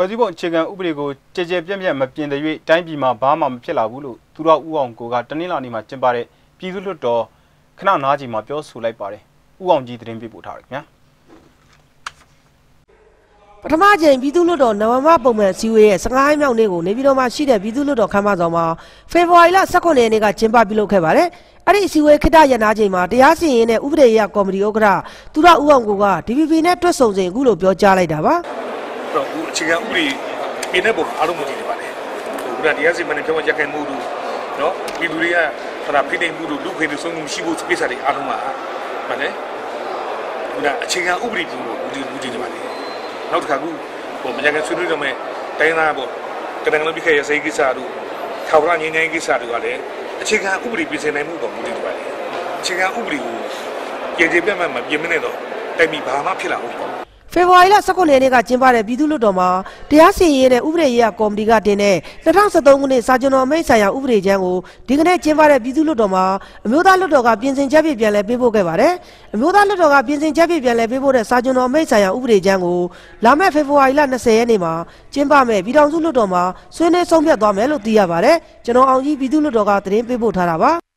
ဖွဲ့စည်းပုံအခြေခံဥပဒေကိုကြည်ကြဲပြန့်ပြန့်မပြင်တဲ့၍တိုင်းပြည်မှာဘာမှမဖြစ်လာဘူးလို့သူတော်ဦးအောင်ကိုကတနင်္လာနေ့မှာကျင်းပတဲ့ပြည်သူ့လွှတ်တော်ခဏနားကြီးမှာပြောဆိုလိုက်ပါတယ်။ဦးအောင်ကြီးသတင်းပေးပို့ထားတယ်ခင်ဗျာ။ပထမကြိမ်ပြည်သူ့လွှတ်တော်နဝမပုံမှန်စည်းဝေးရဲ့15ရက်မြောက်နေ့ကိုနေပြည်တော်မှာရှိတဲ့ပြည်သူ့လွှတ်တော်ခမ်းမဆောင်မှာဖေဖော်ဝါရီလ18ရက်နေ့ကကျင်းပပြုလုပ်ခဲ့ပါတယ်။အဲ့ဒီအစည်းအဝေးခေတ္တရနာချိန်မှာတရားစီရင်တဲ့ဥပဒေအရကော်မတီဥက္ကဋ္ဌသူရဦးအောင်ကိုက DPP နဲ့တွက်ဆုံစဉ်အခုလိုပြောကြားလိုက်တာပါ တော့အခုအခြေခံဥပဒေပြင်တဲ့ပုံအားလုံးမကြည့်နေပါနဲ့ဟိုကတရားစီမံနေပြောင်းရက်ခိုင်မှုတို့နော်ပြည်သူတွေကခဏဖိနှိပ်မှုတို့လူခွေတွေဆုံးမှုရှိဖို့ကိစ္စတွေအားလုံးမှာဗါလဲဟိုကအခြေခံဥပဒေပြင်ဖို့ဦးတည်ဦးတည်နေပါလေနောက်တစ်ခါခုဟိုမကြခင်ဆွေးနွေးတော့မဲ့တိုင်းသားပေါ့ကနန်ကလုံးပြခဲ့ရစိတ်ကိစ္စတို့ထောက်ရငင်းငင်းကိစ္စတွေကလည်းအခြေခံဥပဒေပြင်ဆင်နိုင်မှုတော့ဦးတည်နေပါလေအခြေခံဥပဒေကိုကြည်ကြည်ပြတ်မှတ်မပြင်မနဲ့တော့တိုက်ပြီးဘာမှဖြစ်လာဘူးပေါ့ ဖေဖော်ဝါရီလ18ရက်နေ့ကကျင်းပတဲ့ပြည်သူ့လွှတ်တော်မှာတရားစီရင်တဲ့ဥပဒေရေးကော်မတီကတင်တဲ့2013ခုနှစ်စာကျွန်တော်အမိန့်ဆိုင်ရာဥပဒေကြမ်းကိုဒီကနေ့ကျင်းပတဲ့ပြည်သူ့လွှတ်တော်မှာအမျိုးသားလွှတ်တော်ကပြင်ဆင်ချက်ပြပြန်လဲပေးပို့ခဲ့ပါတယ်။အမျိုးသားလွှတ်တော်ကပြင်ဆင်ချက်ပြပြန်လဲပေးပို့တဲ့စာကျွန်တော်အမိန့်ဆိုင်ရာဥပဒေကြမ်းကိုလာမယ့်ဖေဖော်ဝါရီလ20ရက်နေ့မှာကျင်းပမယ်ပြည်ထောင်စုလွှတ်တော်မှာဆွေးနွေးဆုံးဖြတ်သွားမယ်လို့သိရပါတယ်။ကျွန်တော်အောင်ကြီးပြည်သူ့လွှတ်တော်ကသတင်းပေးပို့ထားတာပါ။